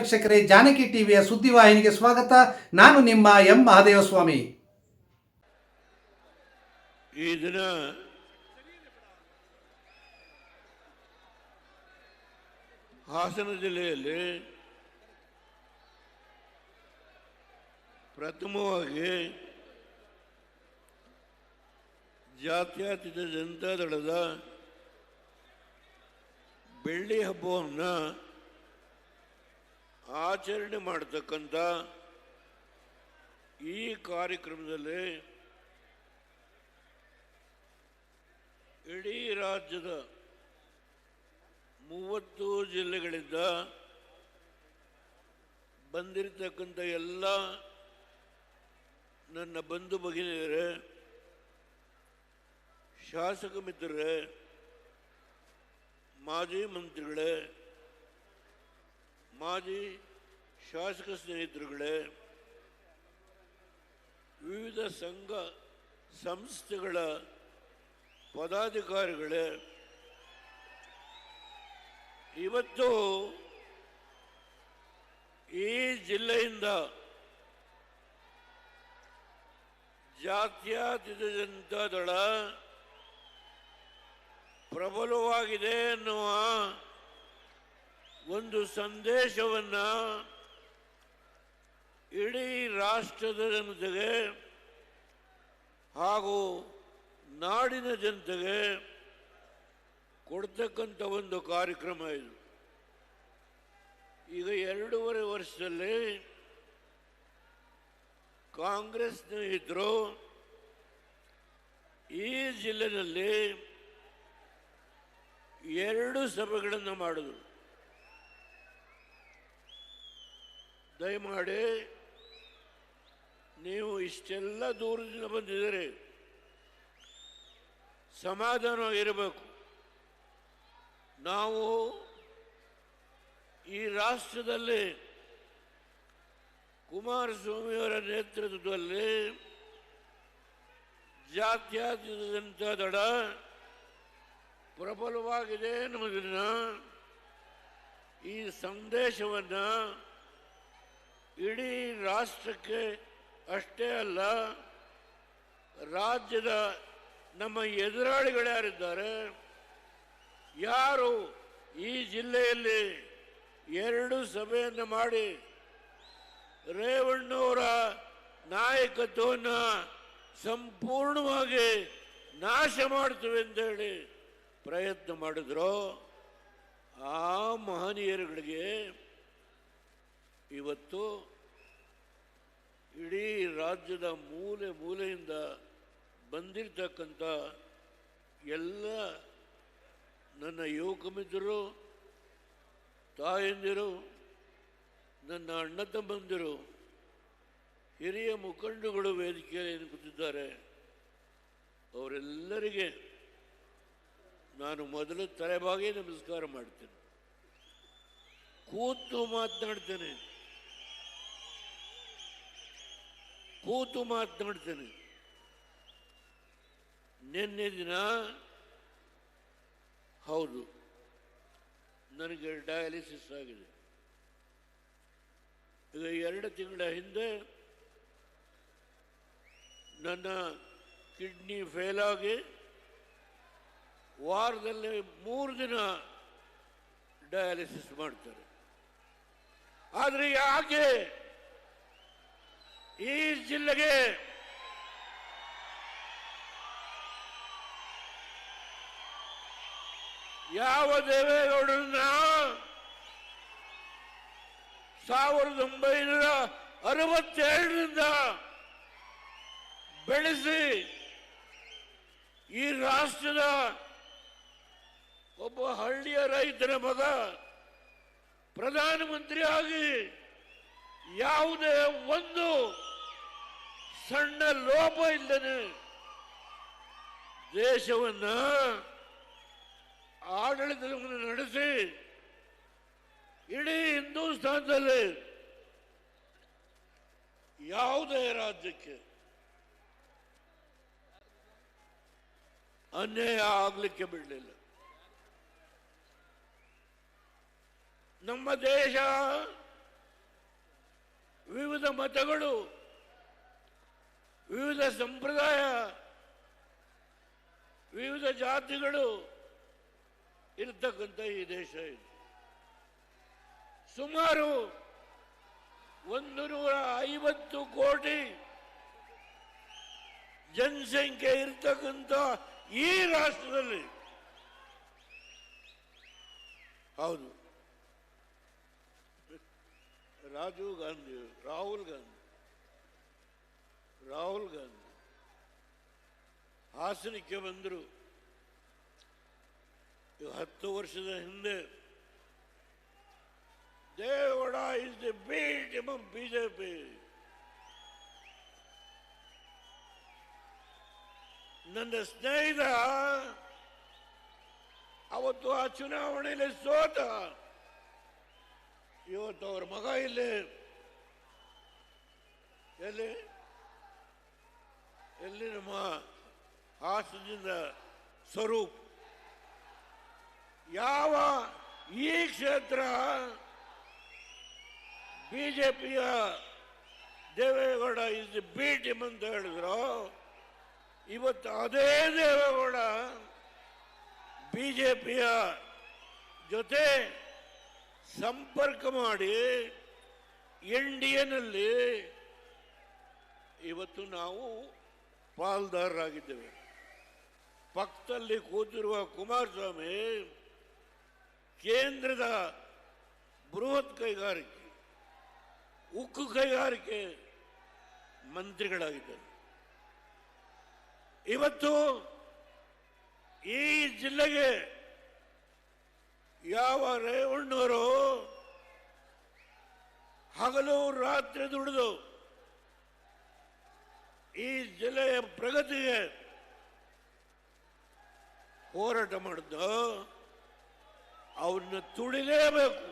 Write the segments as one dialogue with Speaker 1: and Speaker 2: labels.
Speaker 1: ವೀಕ್ಷಕರೇ, ಜಾನಕಿ ಟಿವಿಯ ಸುದ್ದಿವಾಹಿನಿಗೆ ಸ್ವಾಗತ. ನಾನು ನಿಮ್ಮ ಎಂ. ಮಹಾದೇವಸ್ವಾಮಿ.
Speaker 2: ಈ ದಿನ ಹಾಸನ ಜಿಲ್ಲೆಯಲ್ಲಿ ಪ್ರಥಮವಾಗಿ ಜಾತ್ಯತೀತ ಜನತಾದಳದ ಬೆಳ್ಳಿ ಹಬ್ಬವನ್ನು ಆಚರಣೆ ಮಾಡತಕ್ಕಂಥ ಈ ಕಾರ್ಯಕ್ರಮದಲ್ಲಿ ಇಡೀ ರಾಜ್ಯದ ಮೂವತ್ತು ಜಿಲ್ಲೆಗಳಿಂದ ಬಂದಿರತಕ್ಕಂಥ ಎಲ್ಲ ನನ್ನ ಬಂಧು ಭಗಿನಿಯರೇ, ಶಾಸಕ ಮಿತ್ರರೇ, ಮಾಜಿ ಮಂತ್ರಿಗಳೇ ಮಾಜಿ ಶಾಸಕ ಸ್ನೇಹಿತರುಗಳೇ ವಿವಿಧ ಸಂಘ ಸಂಸ್ಥೆಗಳ ಪದಾಧಿಕಾರಿಗಳೇ ಇವತ್ತು ಈ ಜಿಲ್ಲೆಯಿಂದ ಜಾತ್ಯತೀತ ಜನತಾದಳ ಪ್ರಬಲವಾಗಿದೆ ಎನ್ನುವ ಒಂದು ಸಂದೇಶವನ್ನ ಇಡೀ ರಾಷ್ಟ್ರದ ಜನತೆಗೆ ಹಾಗೂ ನಾಡಿನ ಜನತೆಗೆ ಕೊಡ್ತಕ್ಕಂಥ ಒಂದು ಕಾರ್ಯಕ್ರಮ ಇದು. ಈಗ ಎರಡೂವರೆ ವರ್ಷದಲ್ಲಿ ಕಾಂಗ್ರೆಸ್ ಸ್ನೇಹಿತರು ಈ ಜಿಲ್ಲೆಯಲ್ಲಿ ಎರಡು ಸಭೆಗಳನ್ನು ಮಾಡಿದರು. ದಯಮಾಡಿ ನೀವು ಇಷ್ಟೆಲ್ಲ ದೂರದಿಂದ ಬಂದಿದ್ದೀರಿ. ಸಮಾಧಾನವಾಗಿರಬೇಕು ನಾವು ಈ ರಾಷ್ಟ್ರದಲ್ಲಿ ಕುಮಾರಸ್ವಾಮಿಯವರ ನೇತೃತ್ವದಲ್ಲಿ ಜಾತ್ಯಾತೀತದಂಥ ದಡ ಪ್ರಬಲವಾಗಿದೆ ಎನ್ನುವುದನ್ನು ಈ ಸಂದೇಶವನ್ನು ಇಡೀ ರಾಷ್ಟ್ರಕ್ಕೆ ಅಷ್ಟೇ ಅಲ್ಲ, ರಾಜ್ಯದ ನಮ್ಮ ಎದುರಾಳಿಗಳ್ಯಾರಿದ್ದಾರೆ ಯಾರು ಈ ಜಿಲ್ಲೆಯಲ್ಲಿ ಎರಡು ಸಭೆಯನ್ನು ಮಾಡಿ ರೇವಣ್ಣವರ ನಾಯಕತ್ವವನ್ನು ಸಂಪೂರ್ಣವಾಗಿ ನಾಶ ಮಾಡ್ತೀವಿ ಅಂತೇಳಿ ಪ್ರಯತ್ನ ಮಾಡಿದ್ರು. ಆ ಮಹನೀಯರುಗಳಿಗೆ ಇವತ್ತು ಇಡೀ ರಾಜ್ಯದ ಮೂಲೆ ಮೂಲೆಯಿಂದ ಬಂದಿರತಕ್ಕಂಥ ಎಲ್ಲ ನನ್ನ ಯುವಕ ಮಿತ್ರರು, ತಾಯಂದಿರು, ನನ್ನ ಅಣ್ಣ ತಮ್ಮಂದಿರು, ಹಿರಿಯ ಮುಖಂಡಗಳು ವೇದಿಕೆಯಲ್ಲಿ ಕೂತಿದ್ದಾರೆ. ಅವರೆಲ್ಲರಿಗೆ ನಾನು ಮೊದಲು ತಲೆಬಾಗಿ ನಮಸ್ಕಾರ ಮಾಡ್ತೇನೆ. ಕೂತು ಮಾತನಾಡ್ತೇನೆ. ಕೂತು ಮಾತನಾಡ್ತೇನೆ ನಿನ್ನೆ ದಿನ, ಹೌದು, ನನಗೆ ಡಯಾಲಿಸಿಸ್ ಆಗಿದೆ. ಈಗ ಎರಡು ತಿಂಗಳ ಹಿಂದೆ ನನ್ನ ಕಿಡ್ನಿ ಫೇಲ್ ವಾರದಲ್ಲಿ ಮೂರು ದಿನ ಡಯಾಲಿಸಿಸ್ ಮಾಡ್ತಾರೆ. ಆದರೆ ಯಾಕೆ ಈ ಜಿಲ್ಲೆಗೆ ಯಾವ ದೇವೇಗೌಡರನ್ನ ಸಾವಿರದ ಒಂಬೈನೂರ ಅರವತ್ತೆರಡರಿಂದ ಬೆಳೆಸಿ ಈ ರಾಷ್ಟ್ರದ ಒಬ್ಬ ಹಳ್ಳಿಯ ರೈತನ ಮಗ ಪ್ರಧಾನಮಂತ್ರಿಯಾಗಿ ಯಾವುದೇ ಒಂದು ಸಣ್ಣ ಲೋಪ ಇಲ್ಲದೆ ದೇಶವನ್ನ ಆಡಳಿತವನ್ನು ನಡೆಸಿ ಇಡೀ ಹಿಂದೂಸ್ತಾನದಲ್ಲಿ ಯಾವುದೇ ರಾಜ್ಯಕ್ಕೆ ಅನ್ಯಾಯ ಆಗಲಿಕ್ಕೆ ಬಿಡಲಿಲ್ಲ. ನಮ್ಮ ದೇಶ ವಿವಿಧ ಮತಗಳು ವಿವಿಧ ಸಂಪ್ರದಾಯ, ವಿವಿಧ ಜಾತಿಗಳು ಇರ್ತಕ್ಕಂಥ ಈ ದೇಶ ಇದು. ಸುಮಾರು ಒಂದು ನೂರ ಐವತ್ತು ಕೋಟಿ ಜನಸಂಖ್ಯೆ ಇರ್ತಕ್ಕಂಥ ಈ ರಾಷ್ಟ್ರದಲ್ಲಿ. ಹೌದು. ರಾಜೀವ್ ಗಾಂಧಿ, ರಾಹುಲ್ ಗಾಂಧಿ. ರಾಹುಲ್ ಗಾಂಧಿ ಹಾಸನಕ್ಕೆ ಬಂದರು. ಹತ್ತು ವರ್ಷದ ಹಿಂದೆ ದೇವಡ is the beat J BJP. ನನ್ನ ಸ್ನೇಹಿತ, ಅವತ್ತು ಆ ಚುನಾವಣೆಯಲ್ಲಿ ಸೋತ. ಇವತ್ತು ಅವ್ರ ಮಗ ಇಲ್ಲಿ. ಎಲ್ಲಿ? ಎಲ್ಲಿ ನಮ್ಮ ಹಾಸನದಿಂದ ಸ್ವರೂಪ್? ಯಾವ ಈ ಕ್ಷೇತ್ರ ಬಿ ಜೆ ಪಿಯ ದೇವೇಗೌಡ ಇಸ್ ಬಿ ಟೀಮ್ ಅಂತ ಹೇಳಿದ್ರು, ಇವತ್ತು ಅದೇ ದೇವೇಗೌಡ ಬಿ ಜೆ ಪಿಯ ಜೊತೆ ಸಂಪರ್ಕ ಮಾಡಿ ಎನ್ ಡಿ ಎನಲ್ಲಿ ಇವತ್ತು ನಾವು ಪಾಲ್ದಾರರಾಗಿದ್ದೇವೆ. ಪಕ್ಕದಲ್ಲಿ ಕೂತಿರುವ ಕುಮಾರಸ್ವಾಮಿ ಕೇಂದ್ರದ ಬೃಹತ್ ಕೈಗಾರಿಕೆ, ಉಕ್ಕು ಕೈಗಾರಿಕೆ ಮಂತ್ರಿಗಳಾಗಿದ್ದರು. ಇವತ್ತು ಈ ಜಿಲ್ಲೆಗೆ ಯಾವ ರೇವಣ್ಣವರು ಹಗಲು ರಾತ್ರಿ ದುಡಿದು ಈ ಜಿಲ್ಲೆಯ ಪ್ರಗತಿಗೆ ಹೋರಾಟ ಮಾಡಿದ್ದು ಅವನ್ನ ತುಳಿಲೇಬೇಕು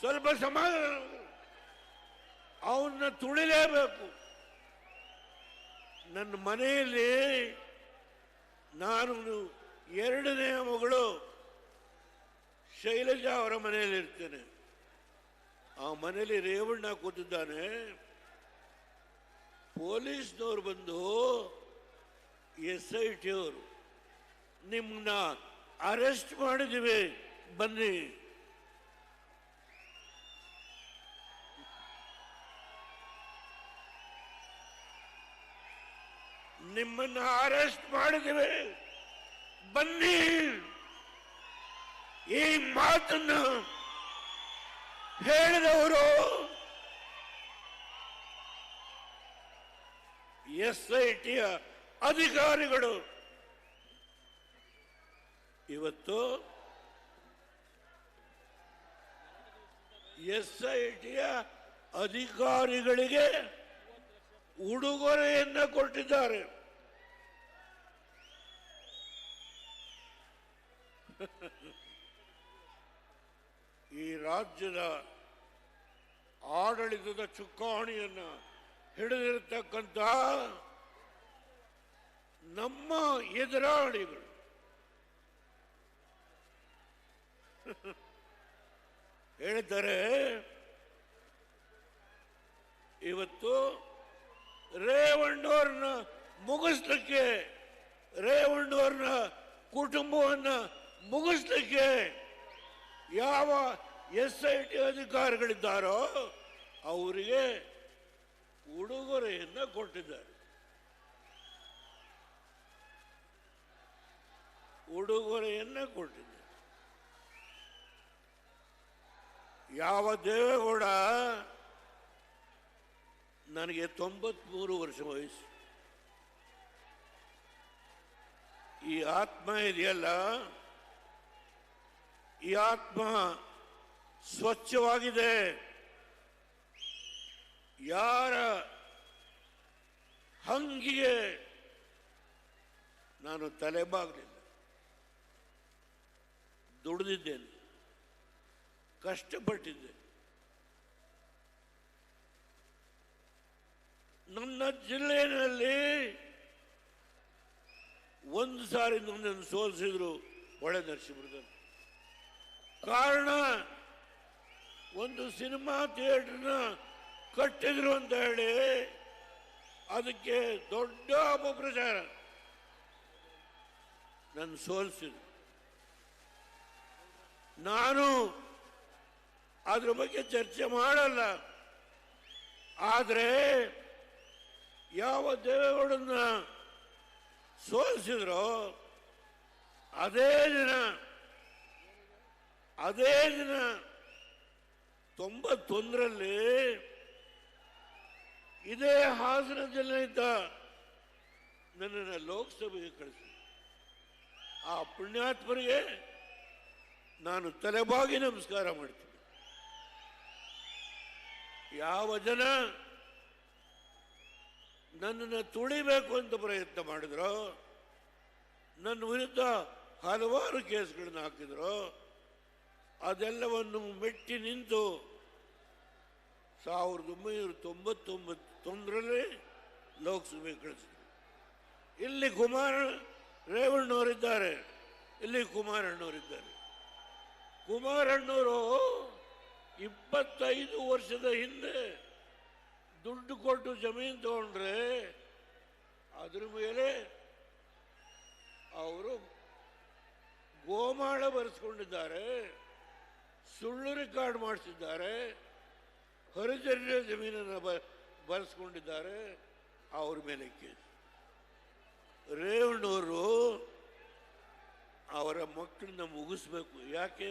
Speaker 2: ಸ್ವಲ್ಪ ಸಮಾಧಾನ ಅವನ್ನ ತುಳಿಲೇಬೇಕು ನನ್ನ ಮನೆಯಲ್ಲಿ ನಾನು ಎರಡನೇ ಮಗಳು ಶೈಲಜಾ ಅವರ ಮನೆಯಲ್ಲಿ ಇರ್ತೇನೆ ಆ ಮನೆಯಲ್ಲಿ ರೇವಣ್ಣ ಕೂತಿದ್ದಾನೆ. ಪೊಲೀಸ್ನವ್ರು ಬಂದು ಎಸ್ ಐ ಟಿ ಅವರು ನಿಮ್ಮನ್ನ ಅರೆಸ್ಟ್ ಮಾಡಿದ್ದೀವಿ, ಬನ್ನಿ. ನಿಮ್ಮನ್ನ ಅರೆಸ್ಟ್ ಮಾಡಿದ್ದೀವಿ, ಬನ್ನಿ. ಈ ಮಾತನ್ನು ಹೇಳಿದವರು ಎಸ್ ಐ ಅಧಿಕಾರಿಗಳು. ಇವತ್ತು ಎಸ್ ಐ ಟಿಯ ಅಧಿಕಾರಿಗಳಿಗೆ ಉಡುಗೊರೆಯನ್ನು ಕೊಟ್ಟಿದ್ದಾರೆ. ಈ ರಾಜ್ಯದ ಆಡಳಿತದ ಚುಕ್ಕಾಣಿಯನ್ನ ಹಿಡಿದಿರತಕ್ಕಂಥ ನಮ್ಮ ಎದುರಾಳಿಗಳು. ಹೇಳ್ತಾರೆ ಇವತ್ತು ರೇವಣ್ಣವ್ರನ್ನ ಮುಗಿಸ್ಲಿಕ್ಕೆ, ರೇವಣ್ಣವ್ರನ್ನ ಕುಟುಂಬವನ್ನ ಮುಗಿಸ್ಲಿಕ್ಕೆ ಯಾವ ಎಸ್ ಐ ಟಿ ಅಧಿಕಾರಿಗಳಿದ್ದಾರೋ, ಅವರಿಗೆ ಉಡುಗೊರೆಯನ್ನ ಕೊಟ್ಟಿದ್ದಾರೆ. ಉಡುಗೊರೆಯನ್ನ ಕೊಟ್ಟಿದ್ದಾರೆ. ಯಾವ ದೇವೇಗೌಡ ನನಗೆ ತೊಂಬತ್ಮೂರು ವರ್ಷ ವಯಸ್ಸು. ಈ ಆತ್ಮ ಇದೆಯಲ್ಲ, ಈ ಆತ್ಮ ಸ್ವಚ್ಛವಾಗಿದೆ. ಯಾರ ಹಂಗಿಗೆ ನಾನು ತಲೆಬಾಗಲಿಲ್ಲ. ದುಡಿದಿದ್ದೇನೆ. ಕಷ್ಟಪಟ್ಟಿದ್ದೆ. ನನ್ನ ಜಿಲ್ಲೆಯಲ್ಲಿ ಒಂದು ಸಾರಿ ನನ್ನನ್ನು ಸೋಲಿಸಿದ್ರು ಒಳ್ಳೆ ನರಸಿಂಹದಲ್ಲಿ ಕಾರಣ, ಒಂದು ಸಿನಿಮಾ ಥಿಯೇಟರ್ನ ಕಟ್ಟಿದ್ರು ಅಂತ ಹೇಳಿ ಅದಕ್ಕೆ ದೊಡ್ಡ ಅಪಪ್ರಚಾರ. ನನ್ನ ಸೋಲ್ಸಿದ್ರು ನಾನು ಅದ್ರ ಬಗ್ಗೆ ಚರ್ಚೆ ಮಾಡಲ್ಲ. ಆದರೆ ಯಾವ ದೇವೇಗೌಡನ್ನ ಸೋಲಿಸಿದ್ರೋ ಅದೇ ದಿನ ಅದೇ ದಿನ ತೊಂಬತ್ತೊಂದರಲ್ಲಿ ಇದೇ ಹಾಸನ ಜಿಲ್ಲೆಯಿಂದ ನನ್ನನ್ನು ಲೋಕಸಭೆಗೆ ಕಳಿಸಿ. ಆ ಪುಣ್ಯಾತ್ಮರಿಗೆ ನಾನು ತಲೆಬಾಗಿ ನಮಸ್ಕಾರ ಮಾಡ್ತೀನಿ. ಯಾವ ಜನ ನನ್ನನ್ನು ತುಳಿಬೇಕು ಅಂತ ಪ್ರಯತ್ನ ಮಾಡಿದ್ರು, ನನ್ನ ವಿರುದ್ಧ ಹಲವಾರು ಕೇಸ್ಗಳನ್ನ ಹಾಕಿದ್ರು, ಅದೆಲ್ಲವನ್ನು ಮೆಟ್ಟಿ ನಿಂತು ಸಾವಿರದ ಒಂಬೈನೂರ ತೊಂಬತ್ತೊಂಬತ್ತೊಂದರಲ್ಲಿ ಲೋಕಸಭೆ ಕಳಿಸಿದ್ರು. ಇಲ್ಲಿ ಕುಮಾರ ರೇವಣ್ಣವರಿದ್ದಾರೆ. ಇಲ್ಲಿ ಕುಮಾರಣ್ಣವರಿದ್ದಾರೆ. ಕುಮಾರಣ್ಣವರು ಇಪ್ಪತ್ತೈದು ವರ್ಷದ ಹಿಂದೆ ದುಡ್ಡು ಕೊಟ್ಟು ಜಮೀನು ತಗೊಂಡ್ರೆ ಅದ್ರ ಮೇಲೆ ಅವರು ಗೋಮಾಳ ಬರೆಸ್ಕೊಂಡಿದ್ದಾರೆ, ಸುಳ್ಳು ರೆಕಾರ್ಡ್ ಮಾಡಿಸಿದ್ದಾರೆ ಹರಿಜನ ಜಮೀನನ್ನು ಬ, ಬಳಸ್ಕೊಂಡಿದ್ದಾರೆ, ಅವ್ರ ಮೇಲೆ ಕೇಸ್. ರೇವಣ್ಣವರು ಅವರ ಮಕ್ಕಳನ್ನ ಮುಗಿಸ್ಬೇಕು. ಯಾಕೆ?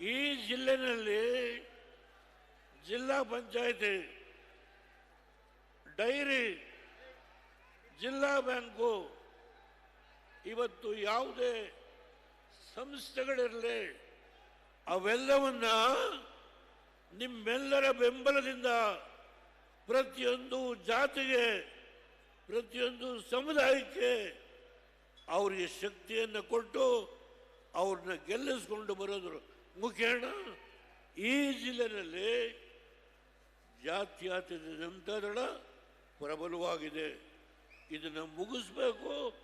Speaker 2: ಈ ಜಿಲ್ಲೆನಲ್ಲಿ ಜಿಲ್ಲಾ ಪಂಚಾಯತಿ, ಡೈರಿ, ಜಿಲ್ಲಾ ಬ್ಯಾಂಕು, ಇವತ್ತು ಯಾವುದೇ ಸಂಸ್ಥೆಗಳಿರಲಿ, ಅವೆಲ್ಲವನ್ನ ನಿಮ್ಮೆಲ್ಲರ ಬೆಂಬಲದಿಂದ ಪ್ರತಿಯೊಂದು ಜಾತಿಗೆ, ಪ್ರತಿಯೊಂದು ಸಮುದಾಯಕ್ಕೆ ಅವರಿಗೆ ಶಕ್ತಿಯನ್ನು ಕೊಟ್ಟು ಅವ್ರನ್ನ ಗೆಲ್ಲಿಸ್ಕೊಂಡು ಬರೋದ್ರು. ಮುಖೇಣ, ಈ ಜಿಲ್ಲೆಯಲ್ಲಿ ಜಾತ್ಯಾತೀತ ಜನತಾದಳ ಪ್ರಬಲವಾಗಿದೆ. ಇದನ್ನು ಮುಗಿಸ್ಬೇಕು.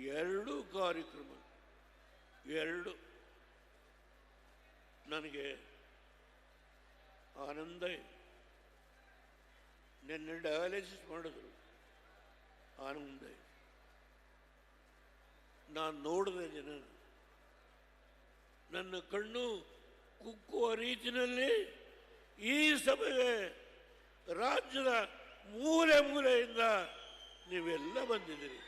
Speaker 2: ಎರಡು ಕಾರ್ಯಕ್ರಮ. ಎರಡು. ನನಗೆ ಆನಂದ ಇದೆ. ನಿನ್ನೆ ಡಯಾಲಿಸಿಸ್ ಮಾಡಿದ್ರು ಆನಂದ. ನಾನು ನೋಡಿದೆ ಜನ ನನ್ನ ಕಣ್ಣು ಕುಕ್ಕುವ ರೀತಿಯಲ್ಲಿ ಈ ಸಭೆಗೆ ರಾಜ್ಯದ ಮೂಲೆ ಮೂಲೆಯಿಂದ ನೀವೆಲ್ಲ ಬಂದಿದ್ದೀರಿ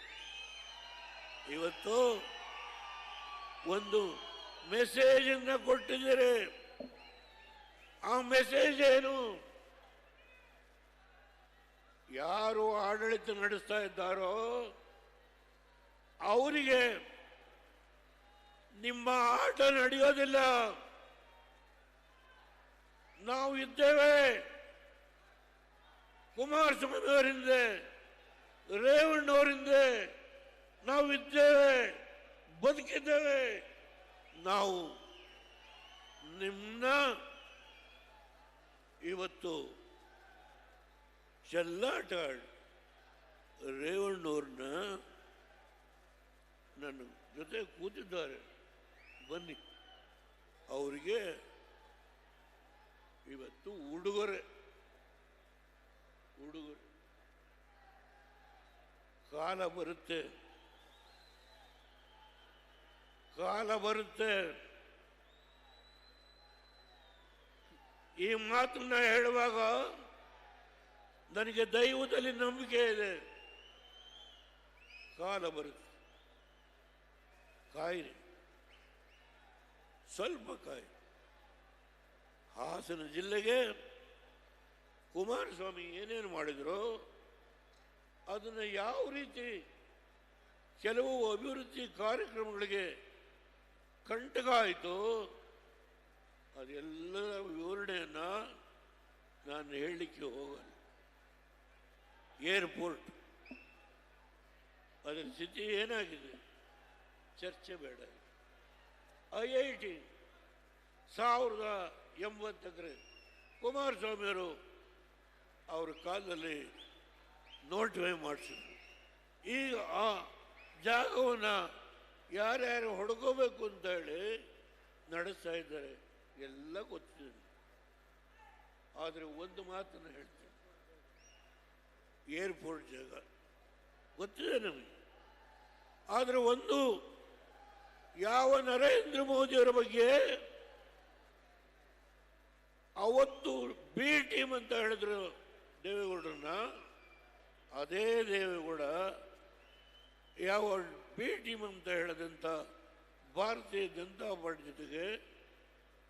Speaker 2: ಇವತ್ತು ಒಂದು ಮೆಸೇಜನ್ನು ಕೊಟ್ಟಿದ್ದೀರಿ ಆ ಮೆಸೇಜ್ ಏನು? ಯಾರು ಆಡಳಿತ ನಡೆಸ್ತಾ ಇದ್ದಾರೋ, ಅವರಿಗೆ ನಿಮ್ಮ ಆಟ ನಡೆಯೋದಿಲ್ಲ. ನಾವು ಇದ್ದೇವೆ. ಕುಮಾರಸ್ವಾಮಿ ಅವರಿಂದ ರೇವಣ್ಣವರಿಂದ ನಾವು ಇದ್ದೇವೆ, ಬದುಕಿದ್ದೇವೆ. ನಾವು ನಿಮ್ಮನ್ನ ಇವತ್ತು ಚೆಲ್ಲಾಟ ಆಡಿ ರೇವಣ್ಣವ್ರನ್ನ ನನ್ನ ಜೊತೆ ಕೂತಿದ್ದಾರೆ. ಬನ್ನಿ. ಅವರಿಗೆ ಇವತ್ತು ಉಡುಗೊರೆ. ಉಡುಗೊರೆ. ಕಾಲ ಬರುತ್ತೆ. ಕಾಲ ಬರುತ್ತೆ. ಈ ಮಾತನ್ನ ಹೇಳುವಾಗ ನನಗೆ ದೈವದಲ್ಲಿ ನಂಬಿಕೆ ಇದೆ. ಕಾಲ ಬರುತ್ತೆ. ಕಾಯಿರಿ. ಸ್ವಲ್ಪ ಕಾಯಿ ಹಾಸನ ಜಿಲ್ಲೆಗೆ ಕುಮಾರಸ್ವಾಮಿ ಏನೇನು ಮಾಡಿದ್ರು ಅದನ್ನು ಯಾವ ರೀತಿ ಕೆಲವು ಅಭಿವೃದ್ಧಿ ಕಾರ್ಯಕ್ರಮಗಳಿಗೆ ಕಂಟಕ ಆಯಿತು ಅದೆಲ್ಲರ ವಿವರಣೆಯನ್ನು ನಾನು ಹೇಳಲಿಕ್ಕೆ ಹೋಗಲ್ಲ. ಏರ್ಪೋರ್ಟ್. ಅದರ ಸ್ಥಿತಿ ಏನಾಗಿದೆ? ಚರ್ಚೆ ಬೇಡ. ಐ ಐ ಟಿ ಸಾವಿರದ ಎಂಬತ್ತಕ್ಕೆ ಕುಮಾರಸ್ವಾಮಿಯವರು ಅವ್ರ ಕಾಲದಲ್ಲಿ ನೋಟಿಫೈ ಮಾಡಿಸಿದ್ರು. ಈಗ ಆ ಜಾಗವನ್ನು ಯಾರ್ಯಾರು ಹೊಡ್ಕೋಬೇಕು ಅಂತ ಹೇಳಿ ನಡೆಸ್ತಾ ಇದ್ದಾರೆ. ಎಲ್ಲ ಗೊತ್ತಿದೆ. ಆದರೆ ಒಂದು ಮಾತನ್ನು ಹೇಳ್ತೀನಿ. ಏರ್ಪೋರ್ಟ್ ಜಾಗ. ಗೊತ್ತಿದೆ ನಮಗೆ. ಆದರೆ ಒಂದು ಯಾವ ನರೇಂದ್ರ ಮೋದಿಯವರ ಬಗ್ಗೆ ಅವತ್ತು ಬಿ ಟೀಮ್ ಅಂತ ಹೇಳಿದ್ರು ದೇವೇಗೌಡರನ್ನ, ಅದೇ ದೇವೇಗೌಡ ಯಾವ ಬಿ ಟೀಮ್ ಅಂತ ಹೇಳಿದಂಥ ಭಾರತೀಯ ಜನತಾ ಪಾರ್ಟಿ ಜೊತೆಗೆ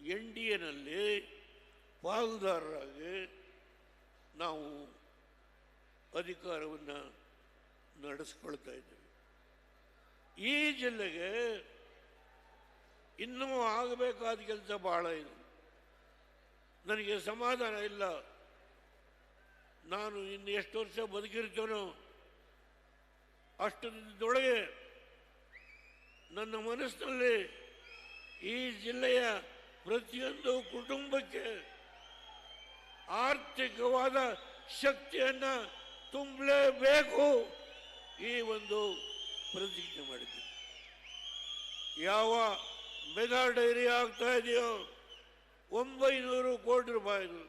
Speaker 2: ಎನ್ ಡಿ ಎನಲ್ಲಿ ಪಾಲುದಾರರಾಗಿ ನಾವು ಅಧಿಕಾರವನ್ನು ನಡೆಸ್ಕೊಳ್ತಾ ಇದ್ದೇವೆ. ಈ ಜಿಲ್ಲೆಗೆ ಇನ್ನೂ ಆಗಬೇಕಾದ ಕೆಲಸ ಬಹಳ ಇದೆ. ನನಗೆ ಸಮಾಧಾನ ಇಲ್ಲ. ನಾನು ಇನ್ನು ಎಷ್ಟು ವರ್ಷ ಬದುಕಿರ್ತೇನೋ ಅಷ್ಟು ದಿನದೊಳಗೆ ನನ್ನ ಮನಸ್ಸಿನಲ್ಲಿ ಈ ಜಿಲ್ಲೆಯ ಪ್ರತಿಯೊಂದು ಕುಟುಂಬಕ್ಕೆ ಆರ್ಥಿಕವಾದ ಶಕ್ತಿಯನ್ನು ತುಂಬಲೇಬೇಕು ಈ ಒಂದು ಪ್ರತಿಜ್ಞೆ ಮಾಡಿದ್ದೀನಿ ಯಾವ ಮೆಗಾ ಡೈರಿ ಆಗ್ತಾ ಇದೆಯೋ ಒಂಬೈನೂರು ಕೋಟಿ ರೂಪಾಯಿದು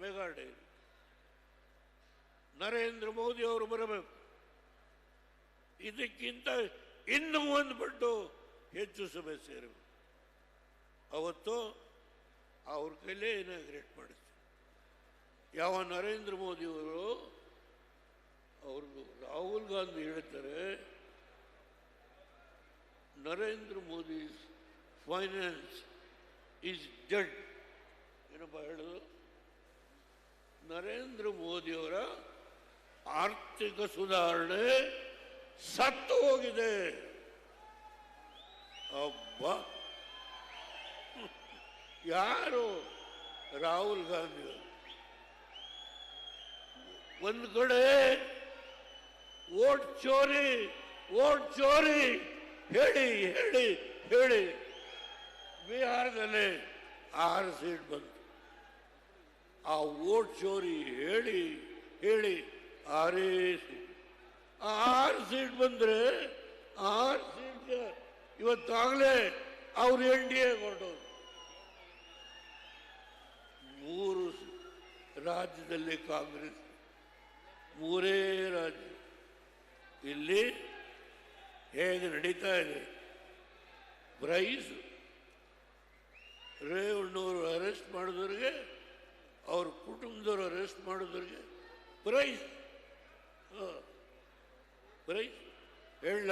Speaker 2: ಮೆಗಾ ಡೈರಿ. ನರೇಂದ್ರ ಮೋದಿ ಅವರು ಬರಬೇಕು. ಇದಕ್ಕಿಂತ ಇನ್ನೂ ಒಂದು ಪಟ್ಟು ಹೆಚ್ಚು ಸಭೆ ಸೇರಬೇಕು. ಅವತ್ತು ಅವ್ರ ಕೈಲೇ ಇನಾಗ್ರೇಟ್ ಮಾಡಿಸ್ತೀವಿ ಯಾವ ನರೇಂದ್ರ ಮೋದಿಯವರು ಅವ್ರಿಗೂ ರಾಹುಲ್ ಗಾಂಧಿ ಹೇಳ್ತಾರೆ, Narendra Modi finance is dead. ಏನಪ್ಪ ಹೇಳೋದು? ನರೇಂದ್ರ ಮೋದಿಯವರ ಆರ್ಥಿಕ ಸುಧಾರಣೆ ಸತ್ತು ಹೋಗಿದೆ. ಅಬ್ಬ. ಯಾರು? ರಾಹುಲ್ ಗಾಂಧಿ. ಒಂದು ಕಡೆ ಓಟ್ ಚೋರಿ ಓಟ್ ಚೋರಿ, ಹೇಳಿ ಹೇಳಿ ಹೇಳಿ. ಬಿಹಾರದಲ್ಲಿ ಆರು ಸೀಟ್ ಬಂತು. ಆ ಓಟ್ ಚೋರಿ ಹೇಳಿ ಹೇಳಿ ಆರೇ ಸೀಟ್. ಆರು ಸೀಟ್ ಬಂದರೆ ಆರು ಸೀಟ್ ಇವತ್ತಾಗಲೇ ಅವ್ರು ಎನ್ ಡಿ ಎ ಹೊರಟೋರು ಮೂರು ರಾಜ್ಯದಲ್ಲಿ ಕಾಂಗ್ರೆಸ್, ಮೂರೇ ರಾಜ್ಯ. ಇಲ್ಲಿ ಹೇಗೆ ನಡೀತಾ ಇದೆ? ಪ್ರೈಸ್ ರೇವಣ್ಣವರು ಅರೆಸ್ಟ್ ಮಾಡಿದವ್ರಿಗೆ, ಅವ್ರ ಕುಟುಂಬದವ್ರು ಅರೆಸ್ಟ್ ಮಾಡಿದವ್ರಿಗೆ ಪ್ರೈಸ್ ಪ್ರೈಸ್ ಹೇಳ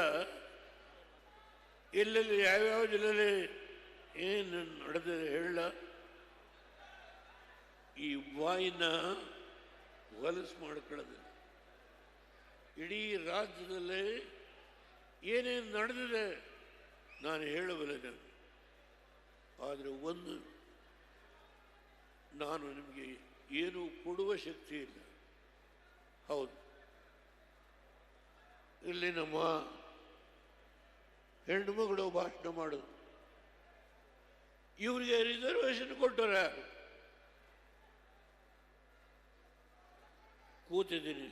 Speaker 2: ಎಲ್ಲೆಲ್ಲಿ ಯಾವ್ಯಾವ ಜಿಲ್ಲೆಯಲ್ಲಿ ಏನು ನಡೆದಿದೆ ಹೇಳ. ಈ ಬಾಯಿನ ಹೊಲಸು ಮಾಡ್ಕೊಳ್ಳೋದಿಲ್ಲ ಇಡೀ ರಾಜ್ಯದಲ್ಲಿ ಏನೇನು ನಡೆದಿದೆ ನಾನು ಹೇಳಬಲ್ಲ ನಾನು. ಆದರೆ ಒಂದು, ನಾನು ನಿಮಗೆ ಏನು ಕೊಡುವ ಶಕ್ತಿ ಇಲ್ಲ. ಹೌದು. ಇಲ್ಲಿ ನಮ್ಮ ಹೆಣ್ಣು ಮಗಳು ಭಾಷಣ ಮಾಡೋದು. ಇವರಿಗೆ ರಿಸರ್ವೇಶನ್ ಕೊಟ್ಟರು ಕೂತಿದ್ದೀನಿ.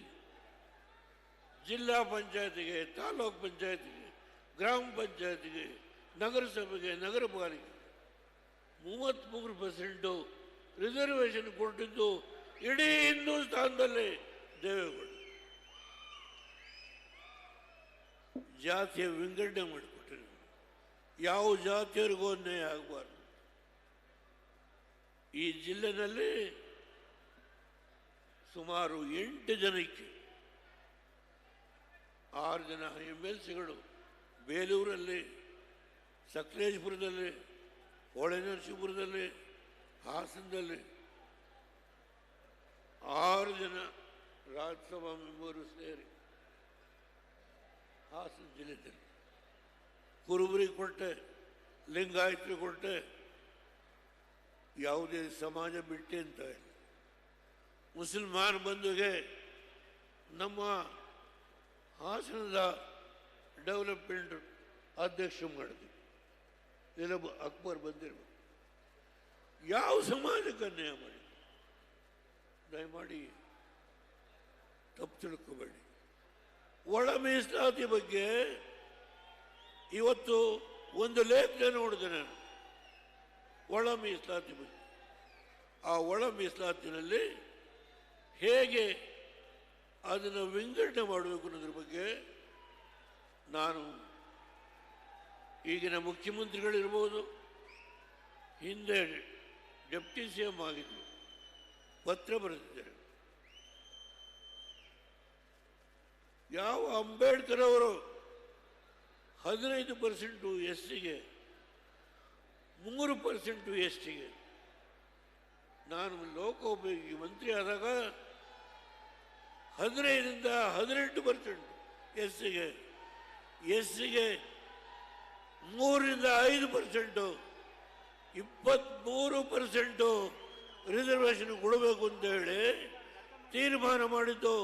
Speaker 2: ಜಿಲ್ಲಾ ಪಂಚಾಯತಿಗೆ, ತಾಲೂಕ್ ಪಂಚಾಯತಿಗೆ, ಗ್ರಾಮ ಪಂಚಾಯತಿಗೆ, ನಗರಸಭೆಗೆ, ನಗರ ಪಾಲಿಕೆ. ಮೂವತ್ತ್ಮೂರು ಪರ್ಸೆಂಟು ರಿಸರ್ವೇಷನ್ ಕೊಟ್ಟಿದ್ದು ಇಡೀ ಹಿಂದೂಸ್ತಾನದಲ್ಲಿ ದೇವೇಗೌಡ. ಜಾತಿಯ ವಿಂಗಡಣೆ ಮಾಡಿಕೊಟ್ಟರು. ಯಾವ ಜಾತಿಯವರಿಗೂ ಅನ್ಯಾಯ ಆಗಬಾರ್ದು. ಈ ಜಿಲ್ಲೆನಲ್ಲಿ ಸುಮಾರು ಎಂಟು ಜನಕ್ಕೆ, ಆರು ಜನ ಎಂ ಎಲ್ ಸಿಗಳು ಬೇಲೂರಲ್ಲಿ, ಸಕಲೇಶ್ಪುರದಲ್ಲಿ, ಹೊಳೆನರಸೀಪುರದಲ್ಲಿ, ಹಾಸನದಲ್ಲಿ, ಆರು ಜನ ರಾಜ್ಯಸಭಾ ಮೆಂಬರು ಸೇರಿ ಹಾಸನ ಜಿಲ್ಲೆಯಲ್ಲಿ. ಕುರುಬರಿಗೆ ಕೊಟ್ಟೆ, ಲಿಂಗಾಯತ್ರಿ ಕೊಟ್ಟೆ, ಯಾವುದೇ ಸಮಾಜ ಬಿಟ್ಟೆ ಅಂತ ಇಲ್ಲ. ಮುಸಲ್ಮಾನ್ ಬಂಧುಗೆ ನಮ್ಮ ಹಾಸನದ ಡೆವಲಪ್ಮೆಂಟ್ ಅಧ್ಯಕ್ಷ ಮಾಡಿದ್ವಿ ಇಲ್ಲೊಬ್ಬ ಅಕ್ಬರ್ ಬಂದಿರ್ಬೇಕು ಯಾವ ಸಮಾಜಕ್ಕೆ ಅನ್ಯಾಯ ಮಾಡಿ ದಯಮಾಡಿ ತಪ್ಪು ತಿಳ್ಕೋಬೇಡಿ. ಒಳ ಮೀಸಲಾತಿ ಬಗ್ಗೆ ಇವತ್ತು ಒಂದು ಲೇಖನ ನೋಡಿದೆ ನಾನು. ಒಳ ಮೀಸಲಾತಿ ಬಗ್ಗೆ. ಆ ಒಳ ಮೀಸಲಾತಿನಲ್ಲಿ ಹೇಗೆ ಅದನ್ನು ವಿಂಗಡಣೆ ಮಾಡಬೇಕು ಅನ್ನೋದ್ರ ಬಗ್ಗೆ ನಾನು ಈಗಿನ ಮುಖ್ಯಮಂತ್ರಿಗಳಿರ್ಬೋದು, ಹಿಂದೆ ಡೆಪ್ಟಿ ಸಿ ಎಂ ಆಗಿದ್ದರು, ಪತ್ರ ಬರೆದಿದ್ದಾರೆ. ಯಾವ ಅಂಬೇಡ್ಕರ್ ಅವರು ಹದಿನೈದು ಪರ್ಸೆಂಟು ಎಸ್ ಟಿಗೆ ಮೂರು ಪರ್ಸೆಂಟು ಎಸ್ ಟಿಗೆ ನಾನು ಲೋಕೋಪಯೋಗಿ ಮಂತ್ರಿ ಆದಾಗ ಹದಿನೈದರಿಂದ ಹದಿನೆಂಟು ಪರ್ಸೆಂಟ್ ಎಸ್ ಸಿಗೆ ಎಸ್ ಸಿಗೆ ಮೂರರಿಂದ ಐದು ಪರ್ಸೆಂಟು. ಇಪ್ಪತ್ತ್ಮೂರು ಪರ್ಸೆಂಟು ರಿಸರ್ವೇಷನ್ ಕೊಡಬೇಕು ಅಂತ ಹೇಳಿ ತೀರ್ಮಾನ ಮಾಡಿದ್ದು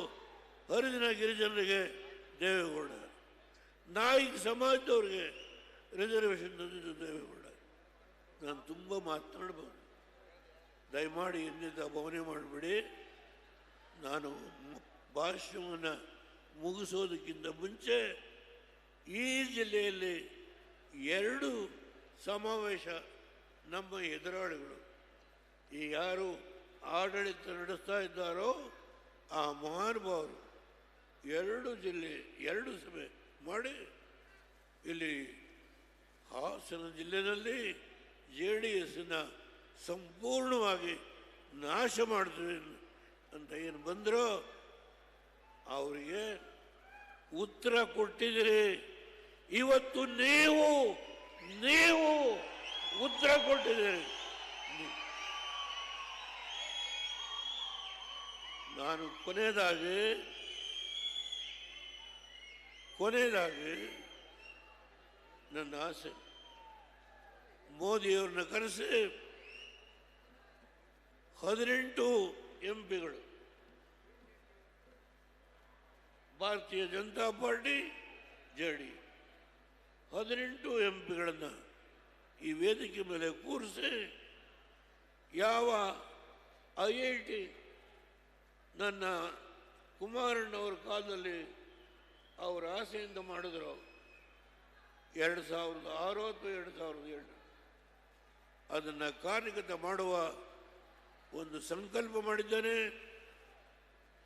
Speaker 2: ಹರಿದಿನ ಗಿರಿಜನರಿಗೆ ದೇವೇಗೌಡ. ನಾಯಕ ಸಮಾಜದವ್ರಿಗೆ ರಿಸರ್ವೇಷನ್ ತಂದಿದ್ದು ದೇವೇಗೌಡ. ನಾನು ತುಂಬ ಮಾತನಾಡ್ಬೋದು. ದಯಮಾಡಿ ಎಂದಿದ್ದ ಭಾವನೆ ಮಾಡಿಬಿಡಿ. ನಾನು ಭಾಷಣವನ್ನು ಮುಗಿಸೋದಕ್ಕಿಂತ ಮುಂಚೆ ಈ ಜಿಲ್ಲೆಯಲ್ಲಿ ಎರಡು ಸಮಾವೇಶ ನಮ್ಮ ಎದುರಾಳಿಗಳು. ಈ ಯಾರು ಆಡಳಿತ ನಡೆಸ್ತಾ ಇದ್ದಾರೋ ಆ ಮಹಾನುಭಾವರು ಎರಡು ಜಿಲ್ಲೆ, ಎರಡು ಸಭೆ ಮಾಡಿ ಇಲ್ಲಿ ಹಾಸನ ಜಿಲ್ಲೆಯಲ್ಲಿ ಜೆ ಡಿ ಎಸ್ನ ಸಂಪೂರ್ಣವಾಗಿ ನಾಶ ಮಾಡ್ತೀವಿ ಅಂತ ಏನು ಬಂದರೋ ಅವರಿಗೆ ಉತ್ತರ ಕೊಟ್ಟಿದ್ದೀರಿ ಇವತ್ತು ನೀವು ನೀವು ಉತ್ತರ ಕೊಟ್ಟಿದ್ದೀರಿ. ನಾನು ಕೊನೆಯದಾಗಿ ಕೊನೆಯದಾಗಿ ನನ್ನ ಆಸೆ, ಮೋದಿಯವ್ರನ್ನ ಕರೆಸಿ ಹದಿನೆಂಟು M ಪಿಗಳು Bharatiya Janata party, J D. ಹದಿನೆಂಟು ಎಂ ಪಿಗಳನ್ನು ಈ ವೇದಿಕೆ ಮೇಲೆ ಕೂರಿಸಿ ಯಾವ ಐ ಐ ಟಿ ನನ್ನ ಕುಮಾರಣ್ಣವ್ರ ಕಾಲದಲ್ಲಿ ಅವರ ಆಸೆಯಿಂದ ಮಾಡಿದ್ರು. ಎರಡು ಸಾವಿರದ ಆರು ಅಥವಾ ಎರಡು ಸಾವಿರದ ಏಳು ಅದನ್ನು ಕಾರ್ಯಗತ ಮಾಡುವ ಒಂದು ಸಂಕಲ್ಪ ಮಾಡಿದ್ದೇನೆ.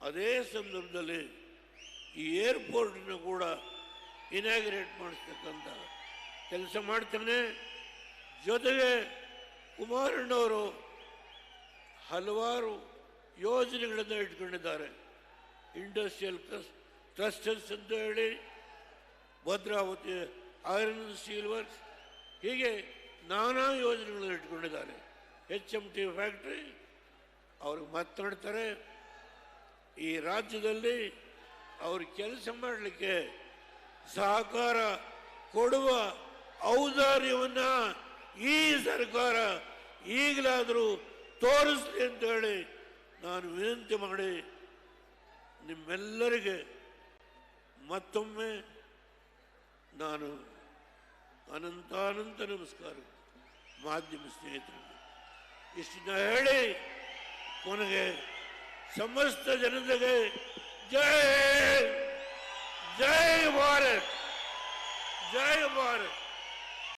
Speaker 2: ಅದೇ ಸಂದರ್ಭದಲ್ಲಿ ಈ ಏರ್ಪೋರ್ಟ್ನ ಕೂಡ ಇನಾಗ್ರೇಟ್ ಮಾಡಿಸ್ತಕ್ಕಂಥ ಕೆಲಸ ಮಾಡ್ತಾನೆ. ಜೊತೆಗೆ ಕುಮಾರಣ್ಣವರು ಹಲವಾರು ಯೋಜನೆಗಳನ್ನು ಇಟ್ಕೊಂಡಿದ್ದಾರೆ. ಇಂಡಸ್ಟ್ರಿಯಲ್ ಕ್ಲಸ್ಟರ್ಸ್ ಅಂತ ಹೇಳಿ, ಭದ್ರಾವತಿ ಐರನ್ ಸ್ಟೀಲ್ ಹೀಗೆ ನಾನಾ ಯೋಜನೆಗಳನ್ನು ಇಟ್ಕೊಂಡಿದ್ದಾರೆ. ಎಚ್ ಎಂ ಟಿ ಫ್ಯಾಕ್ಟ್ರಿ ಅವ್ರಿಗೆ ಮಾತನಾಡ್ತಾರೆ. ಈ ರಾಜ್ಯದಲ್ಲಿ ಅವರು ಕೆಲಸ ಮಾಡಲಿಕ್ಕೆ ಸಹಕಾರ ಕೊಡುವ ಔದಾರ್ಯವನ್ನ ಈ ಸರ್ಕಾರ ಈಗಲಾದರೂ ತೋರಿಸ್ಲಿ ಅಂತ ಹೇಳಿ ನಾನು ವಿನಂತಿ ಮಾಡಿ ನಿಮ್ಮೆಲ್ಲರಿಗೆ ಮತ್ತೊಮ್ಮೆ ನಾನು ಅನಂತಾನಂತ ನಮಸ್ಕಾರ ಮಾಧ್ಯಮ ಸ್ನೇಹಿತರಿಗೆ. ಇಷ್ಟನ್ನ ಹೇಳಿ ಕೊನೆಗೆ ಸಮಸ್ತ ಜನತೆಗೆ ಜೈ ಜೈ ಭಾರತ್ ಜೈ ಭಾರತ್